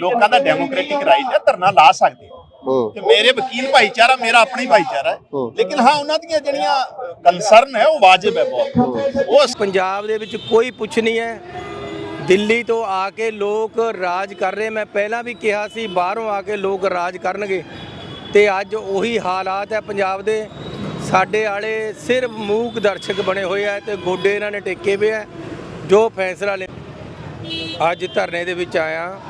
ਲੋਕਾਂ ਦਾ democratic right ਹੈ ਧਰਨਾ ਲਾ ਸਕਦੇ ਆ। ਤੇ ਮੇਰੇ ਵਕੀਲ ਭਾਈਚਾਰਾ ਮੇਰਾ ਆਪਣਾ ਭਾਈਚਾਰਾ ਹੈ। ਲੇਕਿਨ ਹਾਂ ਉਹਨਾਂ ਦੀਆਂ ਜਿਹੜੀਆਂ ਕੰਸਰਨ ਹੈ ਉਹ ਵਾਜਬ ਹੈ ਬਹੁਤ। ਉਹ ਪੰਜਾਬ ਦੇ ਵਿੱਚ ਕੋਈ ਪੁੱਛ ਨਹੀਂ ਹੈ। ਦਿੱਲੀ ਤੋਂ ਆ ਕੇ ਲੋਕ ਰਾਜ ਕਰ ਰਹੇ। ਮੈਂ ਪਹਿਲਾਂ ਵੀ ਕਿਹਾ ਸੀ ਬਾਹਰੋਂ ਆ ਕੇ ਲੋਕ ਰਾਜ ਕਰਨਗੇ। ਤੇ ਅੱਜ ਉਹੀ ਹਾਲਾਤ ਹੈ ਪੰਜਾਬ ਦੇ। ਸਾਡੇ ਵਾਲੇ ਸਿਰਫ ਮੂਕ ਦਰਸ਼ਕ ਬਣੇ ਹੋਏ ਆ ਤੇ ਗੋਡੇ ਇਹਨਾਂ ਨੇ ਟੇਕੇ ਹੋਏ ਆ। ਜੋ ਫੈਸਲਾ ਲੈ ਅੱਜ ਧਰਨੇ ਦੇ ਵਿੱਚ ਆਇਆ।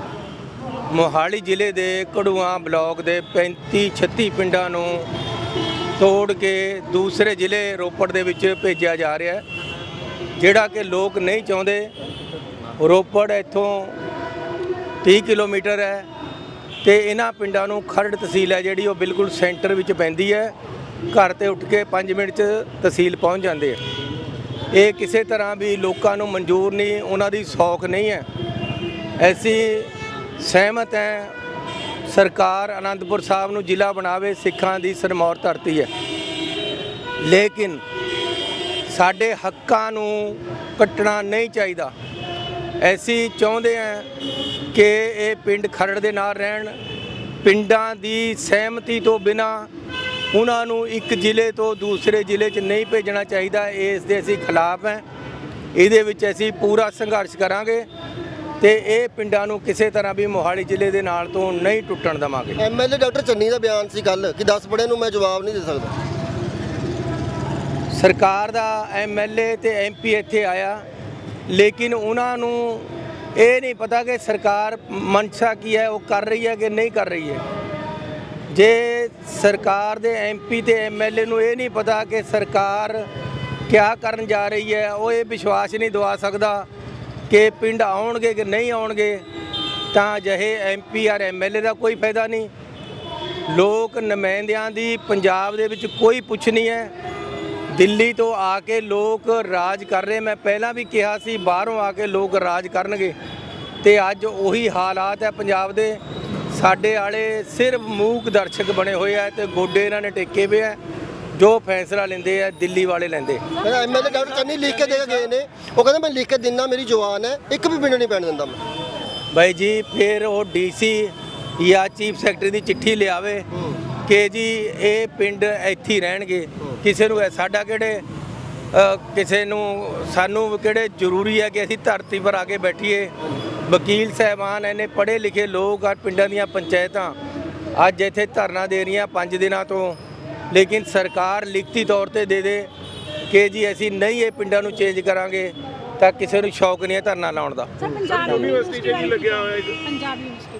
ਮੋਹਾਲੀ ਜ਼ਿਲ੍ਹੇ ਦੇ ਕੜੂਆਂ ਬਲਾਕ ਦੇ 35 36 ਪਿੰਡਾਂ ਨੂੰ ਤੋੜ ਕੇ ਦੂਸਰੇ ਜ਼ਿਲ੍ਹੇ ਰੋਪੜ ਦੇ ਵਿੱਚ ਭੇਜਿਆ ਜਾ ਰਿਹਾ ਹੈ, ਜਿਹੜਾ ਕਿ ਲੋਕ ਨਹੀਂ ਚਾਹੁੰਦੇ। ਰੋਪੜ ਇੱਥੋਂ 30 ਕਿਲੋਮੀਟਰ ਹੈ ਤੇ ਇਹਨਾਂ ਪਿੰਡਾਂ ਨੂੰ ਖਰੜ ਤਹਿਸੀਲ ਹੈ, ਜਿਹੜੀ ਉਹ ਬਿਲਕੁਲ ਸੈਂਟਰ ਵਿੱਚ ਪੈਂਦੀ ਹੈ। ਘਰ ਤੇ ਉੱਠ ਕੇ 5 ਮਿੰਟ 'ਚ ਤਹਿਸੀਲ ਪਹੁੰਚ ਜਾਂਦੇ ਆ ਇਹ ਕਿਸੇ ਤਰ੍ਹਾਂ ਵੀ ਲੋਕਾਂ ਨੂੰ ਮਨਜ਼ੂਰ ਨਹੀਂ, ਉਹਨਾਂ ਦੀ ਸੌਖ ਨਹੀਂ ਹੈ। ਐਸੀ ਸਹਿਮਤ ਹੈ। ਸਰਕਾਰ ਅਨੰਦਪੁਰ ਸਾਹਿਬ ਨੂੰ ਜ਼ਿਲ੍ਹਾ ਬਣਾਵੇ, ਸਿੱਖਾਂ ਦੀ ਸਰਮੌਰ ਧਰਤੀ ਹੈ। ਲੇਕਿਨ ਸਾਡੇ ਹੱਕਾਂ ਨੂੰ ਕੱਟਣਾ ਨਹੀਂ ਚਾਹੀਦਾ। ਐਸੀ ਚਾਹੁੰਦੇ ਆ ਕਿ ਇਹ ਪਿੰਡ ਖਰੜ ਦੇ ਨਾਲ ਰਹਿਣ। ਪਿੰਡਾਂ ਦੀ ਸਹਿਮਤੀ ਤੋਂ ਬਿਨਾ ਉਹਨਾਂ ਨੂੰ ਇੱਕ ਜ਼ਿਲ੍ਹੇ ਤੋਂ ਦੂਸਰੇ ਜ਼ਿਲ੍ਹੇ 'ਚ ਨਹੀਂ ਭੇਜਣਾ ਚਾਹੀਦਾ। ਇਸ ਦੇ ਅਸੀਂ ਖਿਲਾਫ ਹੈ। ਇਹਦੇ ਵਿੱਚ ਅਸੀਂ ਪੂਰਾ ਸੰਘਰਸ਼ ਕਰਾਂਗੇ। ਤੇ ਇਹ ਪਿੰਡਾਂ ਨੂੰ ਕਿਸੇ ਤਰ੍ਹਾਂ ਵੀ ਮੋਹਾਲੀ ਜ਼ਿਲ੍ਹੇ ਦੇ ਨਾਲ ਤੋਂ ਨਹੀਂ ਟੁੱਟਣ ਦੇਵਾਂਗੇ। ਐਮਐਲਏ ਡਾਕਟਰ ਚੰਨੀ ਦਾ ਬਿਆਨ ਸੀ ਕੱਲ ਕਿ 10 ਬੜੇ ਨੂੰ ਮੈਂ ਜਵਾਬ ਨਹੀਂ ਦੇ ਸਕਦਾ। ਸਰਕਾਰ ਦਾ ਐਮਐਲਏ ਤੇ ਐਮਪੀ ਇੱਥੇ ਆਇਆ ਲੇਕਿਨ ਉਹਨਾਂ ਨੂੰ ਇਹ ਨਹੀਂ ਪਤਾ ਕਿ ਸਰਕਾਰ ਮਨਸ਼ਾ ਕੀ ਹੈ ਉਹ ਕਰ ਰਹੀ ਹੈ ਕਿ ਨਹੀਂ ਕਰ ਰਹੀ ਹੈ। ਜੇ ਸਰਕਾਰ ਦੇ ਐਮਪੀ ਤੇ ਐਮਐਲਏ ਨੂੰ ਇਹ ਨਹੀਂ ਪਤਾ ਕਿ ਸਰਕਾਰ ਕਿਆ ਕਰਨ ਜਾ ਰਹੀ ਹੈ ਉਹ ਇਹ ਵਿਸ਼ਵਾਸ ਨਹੀਂ ਦਵਾ ਸਕਦਾ ਕਿ ਪਿੰਡ ਆਉਣਗੇ ਕਿ ਨਹੀਂ ਆਉਣਗੇ, ਤਾਂ ਅਜਿਹੇ ਐਮਪੀ ਔਰ ਐਮਐਲਏ ਦਾ ਕੋਈ ਫਾਇਦਾ ਨਹੀਂ। ਲੋਕ ਨੁਮਾਇੰਦਿਆਂ ਦੀ ਪੰਜਾਬ ਦੇ ਵਿੱਚ ਕੋਈ ਪੁੱਛ ਨਹੀਂ ਹੈ। ਦਿੱਲੀ ਤੋਂ ਆ ਕੇ ਲੋਕ ਰਾਜ ਕਰ ਰਹੇ, ਮੈਂ ਪਹਿਲਾਂ ਵੀ ਕਿਹਾ ਸੀ, ਬਾਹਰੋਂ ਆ ਕੇ ਲੋਕ ਰਾਜ ਕਰਨਗੇ। ਤੇ ਅੱਜ ਉਹੀ ਹਾਲਾਤ ਹੈ ਪੰਜਾਬ ਦੇ। ਸਾਡੇ ਵਾਲੇ ਸਿਰਫ ਮੂਕ ਦਰਸ਼ਕ ਬਣੇ ਹੋਏ ਆ ਤੇ ਗੋਡੇ ਇਹਨਾਂ ਨੇ ਟੇਕੇ ਹੋਏ ਆ। ਜੋ ਫੈਸਲਾ ਲੈਂਦੇ ਆ ਦਿੱਲੀ ਵਾਲੇ ਲੈਂਦੇ। ਐਮਐਲਏ ਡਾਕਟਰ ਚੰਨੀ ਲਿਖ ਕੇ ਦੇ ਕੇ ਗਏ ਨੇ। ਉਹ ਕਹਿੰਦਾ ਮੈਂ ਲਿਖ ਕੇ ਦਿੰਦਾ ਮੇਰੀ ਜਵਾਨ ਹੈ ਇੱਕ ਵੀ ਪਿੰਡ ਨਹੀਂ ਪੈਣ ਦਿੰਦਾ ਮੈਂ। ਬਾਈ ਜੀ ਫਿਰ ਉਹ ਡੀਸੀ ਜਾਂ ਚੀਫ ਸੈਕਟਰੀ ਦੀ ਚਿੱਠੀ ਲਿਆਵੇ ਕਿ ਜੀ ਇਹ ਪਿੰਡ ਇੱਥੇ ਹੀ ਰਹਿਣਗੇ। ਕਿਸੇ ਨੂੰ ਸਾਡਾ ਕਿਹੜੇ ਕਿਸੇ ਨੂੰ ਸਾਨੂੰ ਕਿਹੜੇ ਜ਼ਰੂਰੀ ਹੈ ਕਿ ਅਸੀਂ ਧਰਤੀ ਪਰ ਆ ਕੇ ਬੈਠੀਏ। ਵਕੀਲ ਸਹਿਬਾਨ ਇਹਨੇ ਪੜ੍ਹੇ ਲਿਖੇ ਲੋਕ ਆ ਪਿੰਡਾਂ ਦੀਆਂ ਪੰਚਾਇਤਾਂ। ਅੱਜ ਇੱਥੇ ਧਰਨਾ ਦੇ ਰਹੀਆਂ 5 ਦਿਨਾਂ ਤੋਂ। ਲੇਕਿਨ ਸਰਕਾਰ ਲਿਖਤੀ ਤੌਰ ਤੇ ਦੇ ਦੇ ਕਿ ਜੀ ਅਸੀਂ ਨਹੀਂ ਇਹ ਪਿੰਡਾਂ ਨੂੰ ਚੇਂਜ ਕਰਾਂਗੇ ਤਾਂ ਕਿਸੇ ਨੂੰ ਸ਼ੌਕ ਨਹੀਂ ਹੈ ਧਰਨਾ ਲਾਉਣ ਦਾ। ਸਰ ਪੰਜਾਬ ਯੂਨੀਵਰਸਿਟੀ ਚ ਵੀ ਲੱਗਿਆ ਹੋਇਆ ਪੰਜਾਬੀ